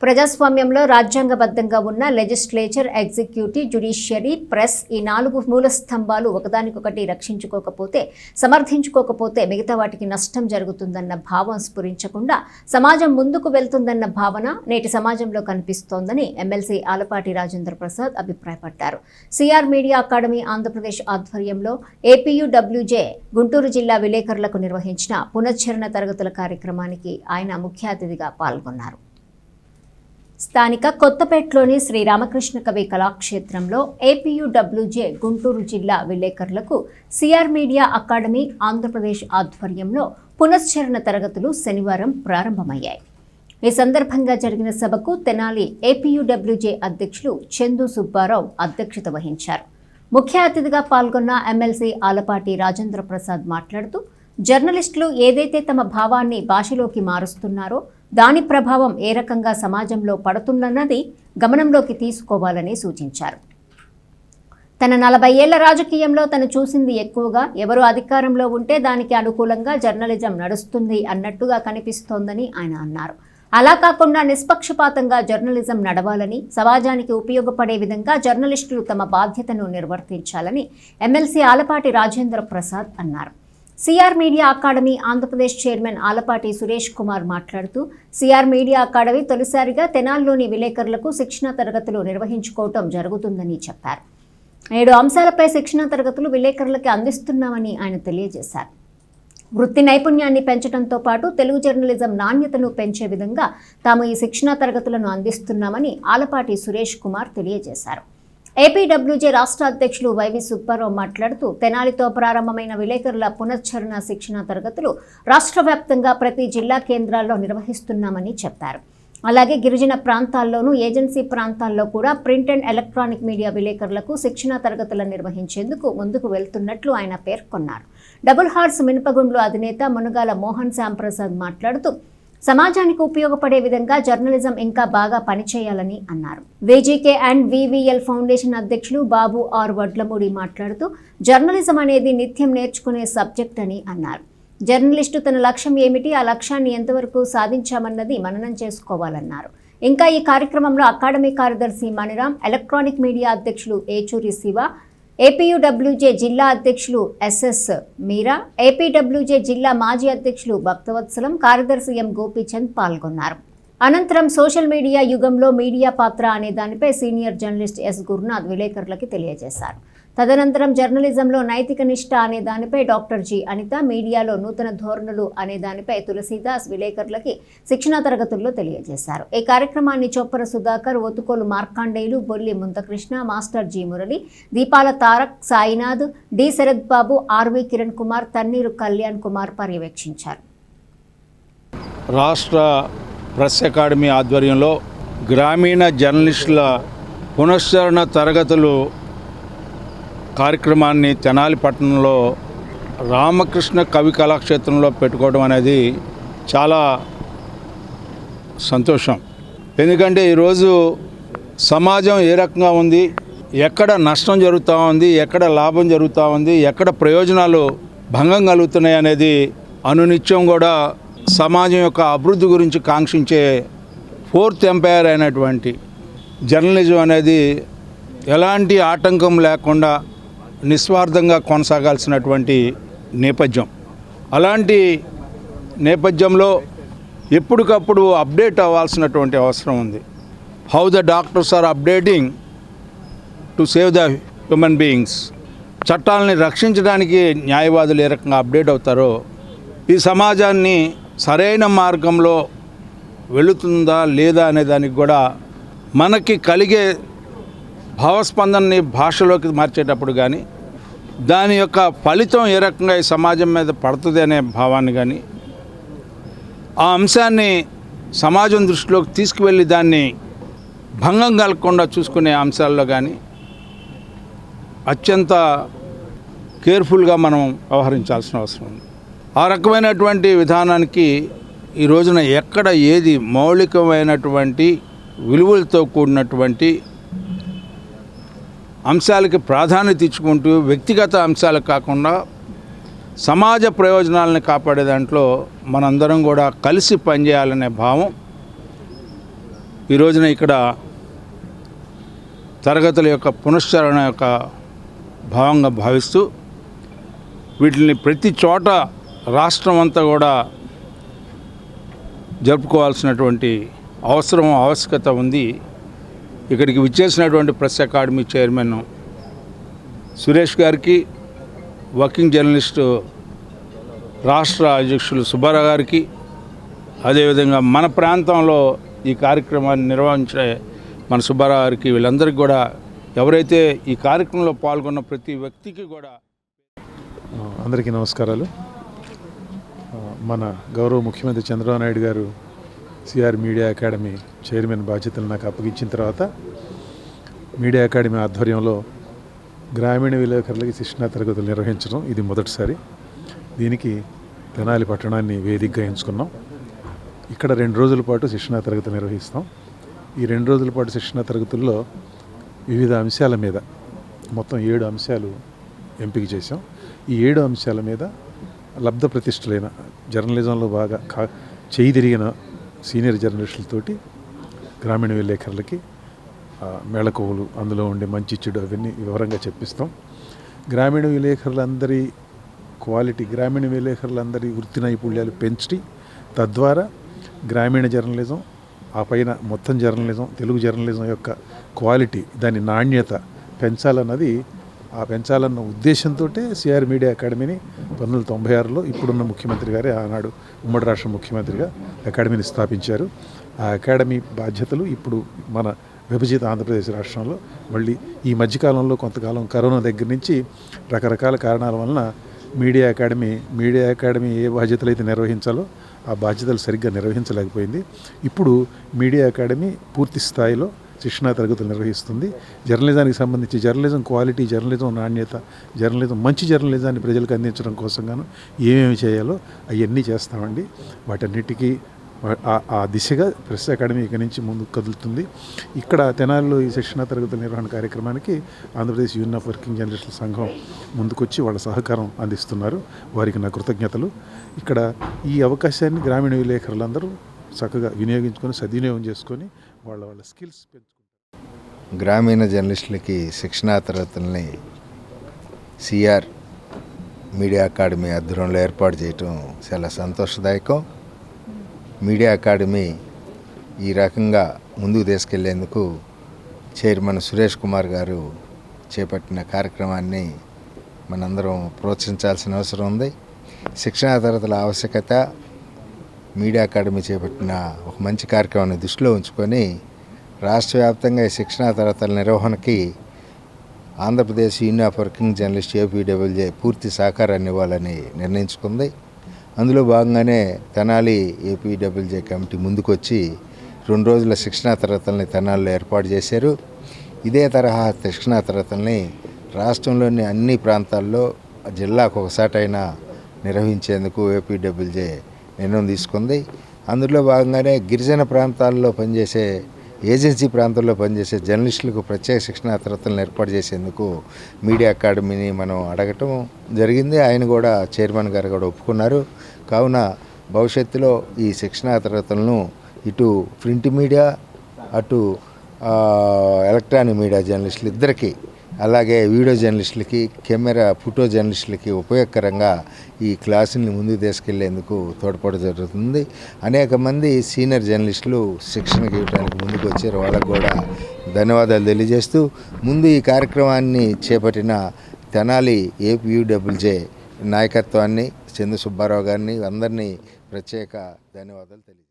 ప్రజాస్వామ్యంలో రాజ్యాంగబద్ధంగా ఉన్న లెజిస్లేచర్ ఎగ్జిక్యూటివ్ జ్యుడిషియరీ ప్రెస్ ఈ నాలుగు మూల స్తంభాలు ఒకదానికొకటి రక్షించుకోకపోతే సమర్థించుకోకపోతే మిగతా వాటికి నష్టం జరుగుతుందన్న భావం స్ఫురించకుండా సమాజం ముందుకు వెళ్తుందన్న భావన నేటి సమాజంలో కనిపిస్తోందని ఎమ్మెల్సీ ఆలపాటి రాజేంద్ర ప్రసాద్ అభిప్రాయపడ్డారు. సిఆర్ మీడియా అకాడమీ ఆంధ్రప్రదేశ్ ఆధ్వర్యంలో ఏపీయూడబ్ల్యూజే గుంటూరు జిల్లా విలేకరులకు నిర్వహించిన పునశ్చరణ తరగతుల కార్యక్రమానికి ఆయన ముఖ్య అతిథిగా పాల్గొన్నారు. స్థానిక కొత్తపేటలోని శ్రీ రామకృష్ణ కవి కళాక్షేత్రంలో ఏపీయూడబ్ల్యూజే గుంటూరు జిల్లా విలేకరులకు సిఆర్ మీడియా అకాడమీ ఆంధ్రప్రదేశ్ ఆధ్వర్యంలో పునశ్చరణ తరగతులు శనివారం ప్రారంభమయ్యాయి. ఈ సందర్భంగా జరిగిన సభకు తెనాలి ఏపీయూడబ్ల్యూజే అధ్యక్షులు చందు సుబ్బారావు అధ్యక్షత వహించారు. ముఖ్య అతిథిగా పాల్గొన్న ఎమ్మెల్సీ ఆలపాటి రాజేంద్ర ప్రసాద్ మాట్లాడుతూ జర్నలిస్టులు ఏదైతే తమ భావాన్ని భాషలోకి మారుస్తున్నారో దాని ప్రభావం ఏ రకంగా సమాజంలో పడుతున్నన్నది గమనంలోకి తీసుకోవాలని సూచించారు. తన నలభై ఏళ్ళ రాజకీయంలో తను చూసింది ఎక్కువగా ఎవరు అధికారంలో ఉంటే దానికి అనుకూలంగా జర్నలిజం నడుస్తుంది అన్నట్టుగా కనిపిస్తోందని ఆయన అన్నారు. అలా కాకుండా నిష్పక్షపాతంగా జర్నలిజం నడవాలని సమాజానికి ఉపయోగపడే విధంగా జర్నలిస్టులు తమ బాధ్యతను నిర్వర్తించాలని ఎమ్మెల్సీ ఆలపాటి రాజేంద్ర ప్రసాద్ అన్నారు. CR media academy Andhra Pradesh chairman Alapati Suresh Kumar మాట్లాడుతూ సిఆర్ మీడియా అకాడమీ తొలిసారిగా తెనాల్లోని విలేకరులకు శిక్షణ తరగతులు నిర్వహించుకోవటం జరుగుతుందని చెప్పారు. ఏడు అంశాలపై శిక్షణ తరగతులు విలేకరులకి అందిస్తున్నామని ఆయన తెలియజేశారు. వృత్తి నైపుణ్యాన్ని పెంచడంతో పాటు తెలుగు జర్నలిజం నాణ్యతను పెంచే విధంగా తాము ఈ శిక్షణా తరగతులను అందిస్తున్నామని ఆలపాటి సురేష్ కుమార్ తెలియజేశారు. ఏపీడబ్ల్యూజే రాష్ట్ర అధ్యక్షులు వైవి సుబ్బారావు మాట్లాడుతూ తెనాలితో ప్రారంభమైన విలేకరుల పునశ్చరణ శిక్షణ తరగతులు రాష్ట్ర వ్యాప్తంగా ప్రతి జిల్లా కేంద్రాల్లో నిర్వహిస్తున్నామని చెప్పారు. అలాగే గిరిజన ప్రాంతాల్లోనూ ఏజెన్సీ ప్రాంతాల్లో కూడా ప్రింట్ అండ్ ఎలక్ట్రానిక్ మీడియా విలేకరులకు శిక్షణ తరగతులను నిర్వహించేందుకు ముందుకు వెళ్తున్నట్లు ఆయన పేర్కొన్నారు. డబుల్ హార్స్ మినపగుండ్లు అధినేత మునుగాల మోహన్ శ్యాంప్రసాద్ మాట్లాడుతూ సమాజానికి ఉపయోగపడే విధంగా జర్నలిజం ఇంకా బాగా పనిచేయాలని అన్నారు. వేజీకే అండ్ వివిఎల్ ఫౌండేషన్ అధ్యక్షులు బాబు ఆర్ వడ్లమూడి మాట్లాడుతూ జర్నలిజం అనేది నిత్యం నేర్చుకునే సబ్జెక్ట్ అని అన్నారు. జర్నలిస్టు తన లక్ష్యం ఏమిటి ఆ లక్ష్యాన్ని ఎంతవరకు సాధించామన్నది మననం చేసుకోవాలన్నారు. ఇంకా ఈ కార్యక్రమంలో అకాడమీ కార్యదర్శి మణిరామ్ ఎలక్ట్రానిక్ మీడియా అధ్యక్షులు ఏచూరి శివ ఏపీయూడబ్ల్యూజే జిల్లా అధ్యక్షులు ఎస్ఎస్ మీరా ఏపీడబ్ల్యూజే జిల్లా మాజీ అధ్యక్షులు భక్తవత్సలం కార్యదర్శి ఎం గోపీచంద్ పాల్గొన్నారు. అనంతరం సోషల్ మీడియా యుగంలో మీడియా పాత్ర అనే దానిపై సీనియర్ జర్నలిస్ట్ ఎస్ గురునాథ్ విలేకరులకి తెలియజేశారు. తదనంతరం జర్నలిజంలో నైతిక నిష్ఠ అనే దానిపై డాక్టర్ జి అనిత మీడియాలో నూతన ధోరణులు అనే దానిపై తులసీదాస్ విలేకరులకి శిక్షణా తరగతుల్లో తెలియజేశారు. ఈ కార్యక్రమాన్ని చొప్పర సుధాకర్ ఒతుకోలు మార్కాండేయులు బొల్లి ముంతకృష్ణ master G Murali Deepala Tarak Sainath D Sarath Babu RV Kiran Kumar Thanneeru Kalyan Kumar పర్యవేక్షించారు. రాష్ట్ర ప్రెస్ అకాడమీ ఆధ్వర్యంలో గ్రామీణ జర్నలిస్టుల పునశ్చరణ తరగతులు కార్యక్రమాన్ని తెనాలి పట్టణంలో రామకృష్ణ కవి కళాక్షేత్రంలో పెట్టుకోవడం అనేది చాలా సంతోషం. ఎందుకంటే ఈరోజు సమాజం ఏ రకంగా ఉంది ఎక్కడ నష్టం జరుగుతూ ఉంది ఎక్కడ లాభం జరుగుతూ ఉంది ఎక్కడ ప్రయోజనాలు భంగం కలుగుతున్నాయి అనేది అనునిత్యం కూడా సమాజం యొక్క అభివృద్ధి గురించి కాంక్షించే ఫోర్త్ ఎంపైర్ అయినటువంటి జర్నలిజం అనేది ఎలాంటి ఆటంకం లేకుండా నిస్వార్థంగా కొనసాగాల్సినటువంటి నేపథ్యం. అలాంటి నేపథ్యంలో ఎప్పటికప్పుడు అప్డేట్ అవ్వాల్సినటువంటి అవసరం ఉంది. How the doctors are updating to save the human beings చట్టాలని రక్షించడానికి న్యాయవాదులు ఏ రకంగా అప్డేట్ అవుతారో ఈ సమాజాన్ని సరైన మార్గంలో వెళుతుందా లేదా అనే దానికి కూడా మనకి కలిగే భావస్పందనని భాషలోకి మార్చేటప్పుడు కానీ దాని యొక్క ఫలితం ఏ రకంగా ఈ సమాజం మీద పడుతుంది అనే భావాన్ని కానీ ఆ అంశాన్ని సమాజం దృష్టిలోకి తీసుకువెళ్ళి దాన్ని భంగం కలగకుండా చూసుకునే అంశాల్లో కానీ అత్యంత కేర్ఫుల్గా మనం వ్యవహరించాల్సిన అవసరం ఉంది. ఆ రకమైనటువంటి విధానానికి ఈ రోజున ఎక్కడ ఏది మౌలికమైనటువంటి విలువలతో కూడినటువంటి అంశాలకి ప్రాధాన్యత ఇచ్చుకుంటూ వ్యక్తిగత అంశాలు కాకుండా సమాజ ప్రయోజనాలను కాపాడే దాంట్లో మనందరం కూడా కలిసి పనిచేయాలనే భావం ఈ రోజున ఇక్కడ తరగతుల యొక్క పునశ్చరణ యొక్క భావంగా భావిస్తూ వీటిని ప్రతి చోట రాష్ట్రం అంతా కూడా జరుపుకోవాల్సినటువంటి అవసరం ఆవశ్యకత ఉంది. ఇక్కడికి విచ్చేసినటువంటి ప్రెస్ అకాడమీ చైర్మన్ సురేష్ గారికి వర్కింగ్ జర్నలిస్టు రాష్ట్ర అధ్యక్షులు సుబ్బారావు గారికి అదేవిధంగా మన ప్రాంతంలో ఈ కార్యక్రమాన్ని నిర్వహించే మన సుబ్బారావు గారికి వీళ్ళందరికీ కూడా ఎవరైతే ఈ కార్యక్రమంలో పాల్గొన్న ప్రతి వ్యక్తికి కూడా అందరికీ నమస్కారాలు. మన గౌరవ ముఖ్యమంత్రి చంద్రబాబు నాయుడు గారు సిఆర్ మీడియా అకాడమీ చైర్మన్ బాధ్యతలు నాకు అప్పగించిన తర్వాత మీడియా అకాడమీ ఆధ్వర్యంలో గ్రామీణ విలేకరులకి శిక్షణా తరగతులు నిర్వహించడం ఇది మొదటిసారి. దీనికి తెనాలి పట్టణాన్ని వేదికగా ఎంచుకున్నాం. ఇక్కడ రెండు రోజుల పాటు శిక్షణా తరగతి నిర్వహిస్తాం. ఈ రెండు రోజుల పాటు శిక్షణా తరగతుల్లో వివిధ అంశాల మీద మొత్తం ఏడు అంశాలు ఎంపిక చేశాం. ఈ ఏడు అంశాల మీద లబ్ధ ప్రతిష్టలైన జర్నలిజంలో బాగా కా చేయి తిరిగిన సీనియర్ జర్నలిస్టులతోటి గ్రామీణ విలేకరులకి మేళకోవులు మెళకువలు అందులో ఉండే మంచి చెడు అవన్నీ వివరంగా చెప్పిస్తాం. గ్రామీణ విలేకరులందరి క్వాలిటీ గ్రామీణ విలేకరులందరి వృత్తి నైపుణ్యాలు పెంచి తద్వారా గ్రామీణ జర్నలిజం ఆ పైన మొత్తం జర్నలిజం తెలుగు జర్నలిజం యొక్క క్వాలిటీ దాని నాణ్యత పెంచాలన్నది ఆ పెంచాలన్న ఉద్దేశంతో సిఆర్ మీడియా అకాడమీని పంతొమ్మిది వందల తొంభై ఆరులో ఇప్పుడున్న ముఖ్యమంత్రి గారే ఆనాడు ఉమ్మడి రాష్ట్ర ముఖ్యమంత్రిగా అకాడమీని స్థాపించారు. ఆ అకాడమీ బాధ్యతలు ఇప్పుడు మన విభజిత ఆంధ్రప్రదేశ్ రాష్ట్రంలో మళ్ళీ ఈ మధ్యకాలంలో కొంతకాలం కరోనా దగ్గర నుంచి రకరకాల కారణాల వలన మీడియా అకాడమీ మీడియా అకాడమీ ఏ బాధ్యతలు అయితే నిర్వహించాలో ఆ బాధ్యతలు సరిగ్గా నిర్వహించలేకపోయింది. ఇప్పుడు మీడియా అకాడమీ పూర్తి స్థాయిలో శిక్షణా తరగతులు నిర్వహిస్తుంది. జర్నలిజానికి సంబంధించి జర్నలిజం క్వాలిటీ జర్నలిజం నాణ్యత జర్నలిజం మంచి జర్నలిజాన్ని ప్రజలకు అందించడం కోసం గాను ఏమేమి చేయాలో అవన్నీ చేస్తామండి. వాటన్నిటికీ ఆ- ఆ దిశగా ప్రెస్ అకాడమీ ఇక్కడి నుంచి ముందుకు కదులుతుంది. ఇక్కడ తెనాలిలో ఈ శిక్షణా తరగతుల నిర్వహణ కార్యక్రమానికి ఆంధ్రప్రదేశ్ యూనియన్ ఆఫ్ వర్కింగ్ జర్నలిస్టుల సంఘం ముందుకొచ్చి వాళ్ళ సహకారం అందిస్తున్నారు. వారికి నా కృతజ్ఞతలు. ఇక్కడ ఈ అవకాశాన్ని గ్రామీణ విలేకరులందరూ చక్కగా వినియోగించుకొని సద్వినియోగం చేసుకొని వాళ్ళ వాళ్ళ స్కిల్స్ పెంచుకుంటారు. గ్రామీణ జర్నలిస్టులకి శిక్షణా తరగతుల్ని సిఆర్ మీడియా అకాడమీ ఆధ్వర్యంలో ఏర్పాటు చేయటం చాలా సంతోషదాయకం. మీడియా అకాడమీ ఈ రకంగా ముందుకు తీసుకెళ్ళేందుకు చైర్మన్ సురేష్ కుమార్ గారు చేపట్టిన కార్యక్రమాన్ని మనందరం ప్రోత్సహించాల్సిన అవసరం ఉంది. శిక్షణా తరగతుల ఆవశ్యకత మీడియా అకాడమీ చేపట్టిన ఒక మంచి కార్యక్రమాన్ని దృష్టిలో ఉంచుకొని రాష్ట్ర వ్యాప్తంగా ఈ శిక్షణా తరగతుల నిర్వహణకి Andhra Pradesh union of working journalist APWJ పూర్తి సహకారాన్ని ఇవ్వాలని నిర్ణయించుకుంది. అందులో భాగంగానే తెనాలి ఏపీడబ్ల్యూజే కమిటీ ముందుకొచ్చి రెండు రోజుల శిక్షణా తరగతుల్ని తెనాలిలో ఏర్పాటు చేశారు. ఇదే తరహా శిక్షణా తరగతుల్ని రాష్ట్రంలోని అన్ని ప్రాంతాల్లో జిల్లాకు ఒకసాటైనా నిర్వహించేందుకు ఏపీడబ్ల్యూజే నిర్ణయం తీసుకుంది. అందులో భాగంగానే గిరిజన ప్రాంతాల్లో పనిచేసే ఏజెన్సీ ప్రాంతాల్లో పనిచేసే జర్నలిస్టులకు ప్రత్యేక శిక్షణ తరగతులను ఏర్పాటు చేసేందుకు మీడియా అకాడమీని మనం అడగటం జరిగింది. ఆయన కూడా చైర్మన్ గారు కూడా ఒప్పుకున్నారు. కావున భవిష్యత్తులో ఈ శిక్షణా తరగతులను ఇటు ప్రింట్ మీడియా అటు ఎలక్ట్రానిక్ మీడియా జర్నలిస్టులు ఇద్దరికీ అలాగే వీడియో జర్నలిస్టులకి కెమెరా ఫోటో జర్నలిస్టులకి ఉపయోగకరంగా ఈ క్లాసుల్ని ముందుకు తీసుకెళ్ళేందుకు తోడ్పడడం జరుగుతుంది. అనేక మంది సీనియర్ జర్నలిస్టులు శిక్షణకి ఇవ్వడానికి ముందుకు వచ్చారు. వాళ్ళకు కూడా ధన్యవాదాలు తెలియజేస్తూ ముందు ఈ కార్యక్రమాన్ని చేపట్టిన తెనాలి ఏపీయూడబ్ల్యూజే నాయకత్వాన్ని చందు సుబ్బారావు గారిని అందరినీ ప్రత్యేక ధన్యవాదాలు తెలియజేస్తాను